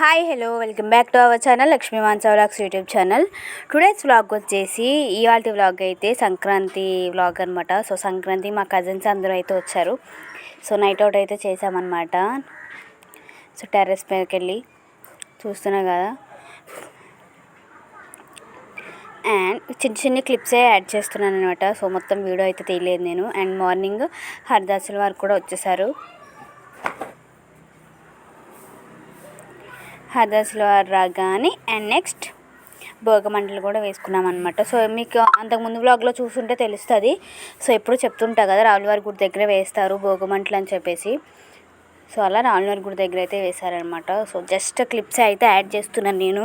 Hi hello welcome back to our channel Lakshmi Mansa vlogs YouTube channel today's vlog వచ్చేసి ఇవాళ vlog అయితే Sankranti vlog అనమాట so Sankranti మా cousins అందరూ అయితే వచ్చారు. సో నైట్ అవుట్ అయితే చేసామన్నమాట సో టెర్రస్ మీదకి వెళ్ళి చూస్తున్నా కదా. అండ్ చిన్న చిన్న క్లిప్సే యాడ్ చేస్తున్నాను అనమాట సో మొత్తం వీడియో అయితే తీయలేదు నేను. అండ్ మార్నింగ్ హరిదాసుల వారు కూడా వచ్చేసారు. హర్దాస్లో రాగాని అండ్ నెక్స్ట్ భోగమంటలు కూడా వేసుకున్నాం అనమాట సో మీకు అంతకుముందు బ్లాగ్లో చూస్తుంటే తెలుస్తుంది. సో ఎప్పుడు చెప్తుంటా కదా రావులవారి గుడి దగ్గర వేస్తారు భోగమంటలు అని చెప్పేసి. సో అలా రావులవారి గుడి దగ్గర అయితే వేశారనమాట సో జస్ట్ క్లిప్స్ అయితే యాడ్ చేస్తున్నాను నేను.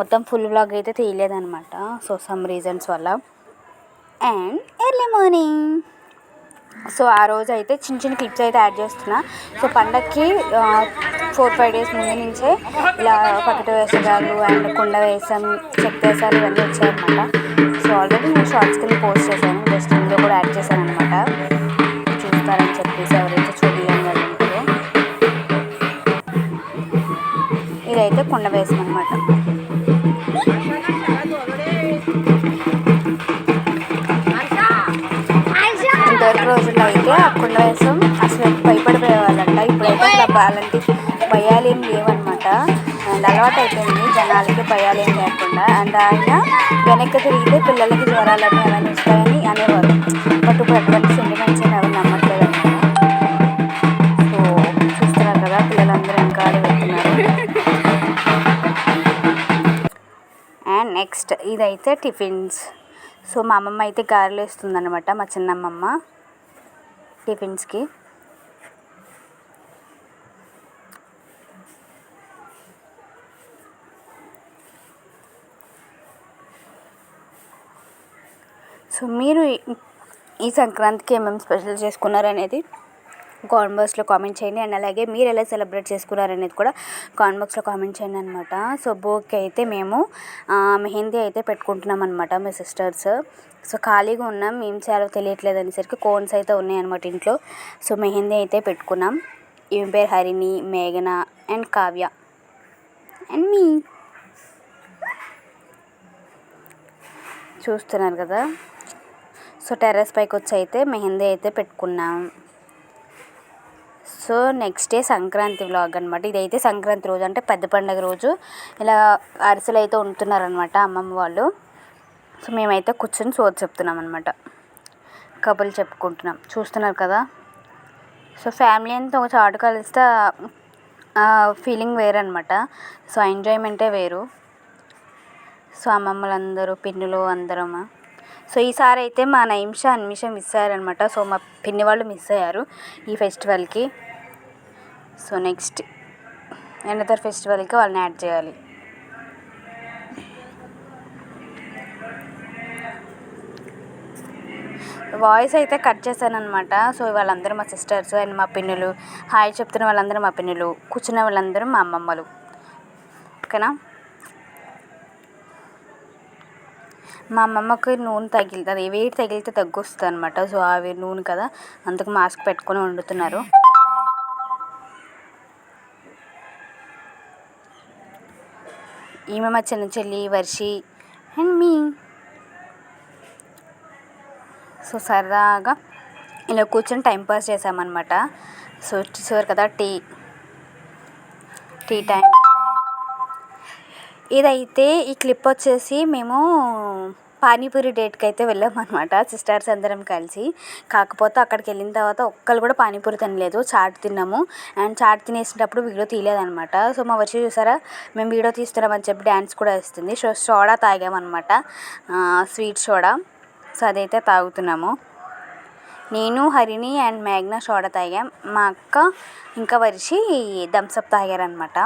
మొత్తం ఫుల్ బ్లాగ్ అయితే తీయలేదనమాట సో సమ్ రీజన్స్ వల్ల. అండ్ ఎర్లీ మార్నింగ్ సో ఆ రోజు అయితే చిన్న చిన్న క్లిప్స్ అయితే యాడ్ చేస్తున్నా. సో పండక్కి ఫోర్ ఫైవ్ డేస్ ముందు నుంచే ఇలా పక్కట వేసగాళ్ళు అండ్ కుండ వేసం చెక్ వేసాలు ఇవన్నీ వచ్చాయన్నమాట. సో ఆల్రెడీ నేను షార్ట్స్ కింద పోస్ట్ చేశాను జస్ట్ ఇందులో కూడా యాడ్ చేశాను అనమాట చూస్తారని చెప్పేసి ఎవరైతే చూడలేని ఇదైతే కుండ వేసం అనమాట అలాంటి భయాలు ఏం లేవన్నమాట. అండ్ అలవాటు అయిపోయింది. జనాలకి భయాలు ఏం లేకుండా. అండ్ ఆయన వెనక్కి తిరిగితే పిల్లలకి జ్వరాలని అవన్నీ వస్తాయని అనేవారు. బట్ ఇప్పుడు అటువంటి సెంటిమెంట్స్ ఎవరు నమ్మట్లేదు సో చూస్తున్నారు కదా పిల్లలందరూ ఇంకా వెళ్తున్నారు అండ్ నెక్స్ట్ ఇదైతే టిఫిన్స్. సో మా అమ్మమ్మ అయితే గారెలు వేస్తుందనమాట మా చిన్నమ్మమ్మ. టిఫిన్స్కి. సో మీరు ఈ సంక్రాంతికి ఏమేమి స్పెషల్ చేసుకున్నారు అనేది కామెంట్ బాక్స్లో కామెంట్ చేయండి. అండ్ అలాగే మీరు ఎలా సెలబ్రేట్ చేసుకున్నారు అనేది కూడా కామెంట్ బాక్స్లో కామెంట్ చేయండి అనమాట సో బోకి అయితే మేము మెహందీ అయితే పెట్టుకుంటున్నాం అనమాట మీ సిస్టర్స్. సో ఖాళీగా ఉన్నాం ఏం చేయాలో తెలియట్లేదు అనేసరికి కోన్స్ అయితే ఉన్నాయన్నమాట ఇంట్లో. సో మెహందీ అయితే పెట్టుకున్నాం. ఈమె పేరు హరిణి మేఘన అండ్ కావ్య. అండ్ మీ. చూస్తున్నారు కదా. సో టెర్రస్ పైకి వచ్చి అయితే మెహందీ అయితే పెట్టుకున్నాం. So next day Sankranti vlog అనమాట ఇదైతే సంక్రాంతి రోజు అంటే పెద్ద పండగ రోజు. ఇలా అరిసెలు అయితే వండుతున్నారనమాట అమ్మమ్మ వాళ్ళు. సో మేమైతే కూర్చొని సోది చెప్తున్నాం అనమాట కబుర్లు చెప్పుకుంటున్నాం. చూస్తున్నారు కదా? సో ఫ్యామిలీ అంతా ఒక చాటు కలిస్తే ఫీలింగ్ వేరనమాట సో ఎంజాయ్మెంటే వేరు. సో అమ్మమ్మలందరూ పిన్నులు అందరము సో ఈసారి అయితే మా నైమిష అన్మిష మిస్ అయ్యారనమాట సో మా పిన్ని వాళ్ళు మిస్ అయ్యారు ఈ ఫెస్టివల్కి. సో నెక్స్ట్ ఎన్నదర్ ఫెస్టివల్కి వాళ్ళని యాడ్ చేయాలి. వాయిస్ అయితే కట్ చేశానమాట సో వాళ్ళందరూ మా సిస్టర్స్ అండ్ మా పిన్నులు హాయ్ చెప్తున్న వాళ్ళందరూ మా పిన్నులు కూర్చున్న వాళ్ళందరూ మా అమ్మమ్మలు. ఓకేనా? మా అమ్మమ్మకి నూనె తగిలితే వేడి తగిలితే తగ్గు వస్తుంది అనమాట సో అవి నూనె కదా అందుకు మాస్క్ పెట్టుకొని వండుతున్నారు. ఈమె మా చిన్న చెల్లి వర్షి అండ్ మీ. సో సరదాగా ఇలా కూర్చొని టైంపాస్ చేసామన్నమాట సో చూసారు కదా టీ. Tea time. ఇదైతే ఈ క్లిప్ వచ్చేసి మేము పానీపూరి డేట్కి అయితే వెళ్ళాం అనమాట సిస్టర్స్ అందరం కలిసి. కాకపోతే అక్కడికి వెళ్ళిన తర్వాత ఒక్కరు కూడా పానీపూరి తినలేదు చాట్ తిన్నాము. అండ్ చాట్ తినేసేటప్పుడు వీడియో తీయలేదనమాట సో మా వచ్చి చూసారా? మేము వీడియో తీస్తున్నామని చెప్పి డ్యాన్స్ కూడా వేస్తుంది. So soda తాగామన్నమాట. Sweet soda. So అదైతే తాగుతున్నాము. నేను హరిణి అండ్ మేఘ్నా సోడా తాగాం. మా అక్క ఇంకా వరిసి థమ్స్అప్ తాగారనమాట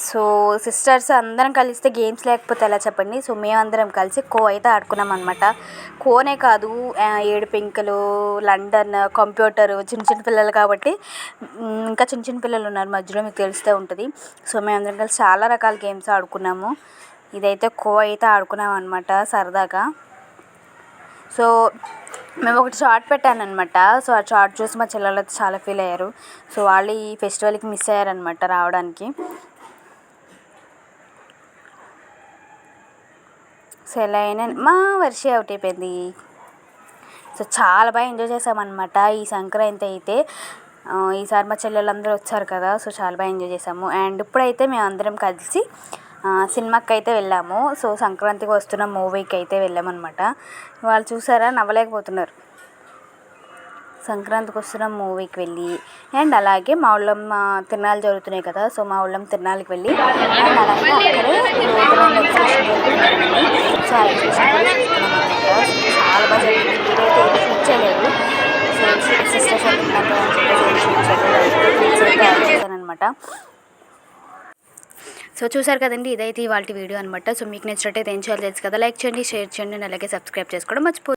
సో సిస్టర్స్ అందరం కలిస్తే గేమ్స్ లేకపోతే ఎలా చెప్పండి? సో మేమందరం కలిసి ఖో అయితే ఆడుకున్నాం అనమాట ఖోనే కాదు ఏడు పెంకులు లండన్ కంప్యూటర్ చిన్న చిన్న పిల్లలు కాబట్టి ఇంకా చిన్న చిన్న పిల్లలు ఉన్నారు మధ్యలో మీకు తెలిస్తే ఉంటుంది. సో మేమందరం కలిసి చాలా రకాల గేమ్స్ ఆడుకున్నాము. ఇదైతే ఖో అయితే ఆడుకున్నాం అనమాట సరదాగా. సో మేము ఒకటి షార్ట్ పెట్టాను అనమాట సో ఆ షార్ట్ చూసి మా చెల్లెలు అయితే చాలా ఫీల్ అయ్యారు. సో వాళ్ళు ఈ ఫెస్టివల్కి మిస్ అయ్యారనమాట రావడానికి. సో అయినా మా వర్షి అవుట్ అయిపోయింది సో చాలా బాగా ఎంజాయ్ చేసామన్నమాట ఈ సంక్రాంతి అయితే. ఈసారి మా చెల్లెళ్ళందరూ వచ్చారు కదా సో చాలా బాగా ఎంజాయ్ చేసాము. అండ్ ఇప్పుడైతే మేము అందరం కలిసి సినిమాకి అయితే వెళ్ళాము. సో సంక్రాంతికి వస్తున్న మూవీకి అయితే వెళ్ళామన్నమాట. వాళ్ళు చూసారా? నవ్వలేకపోతున్నారు. సంక్రాంతికి వస్తున్న మూవీకి వెళ్ళి అండ్ అలాగే మా ఊళ్ళో మా తిరణాలు జరుగుతున్నాయి కదా సో మా ఊళ్ళో తిరణాలకి వెళ్ళి అండ్ అలాగే అక్కడే సో అనమాట చాలా బాగా జరిగింది. సో సిస్టర్స్ సో చూసారు కదండి ఇదైతే ఇవాళ వీడియో అనమాట సో మీకు నచ్చినట్టయితే ఏం చేయాలి తెలుసు కదా. లైక్ చేయండి షేర్ చేయండి అలాగే సబ్స్క్రైబ్ చేసుకోవడం మర్చిపో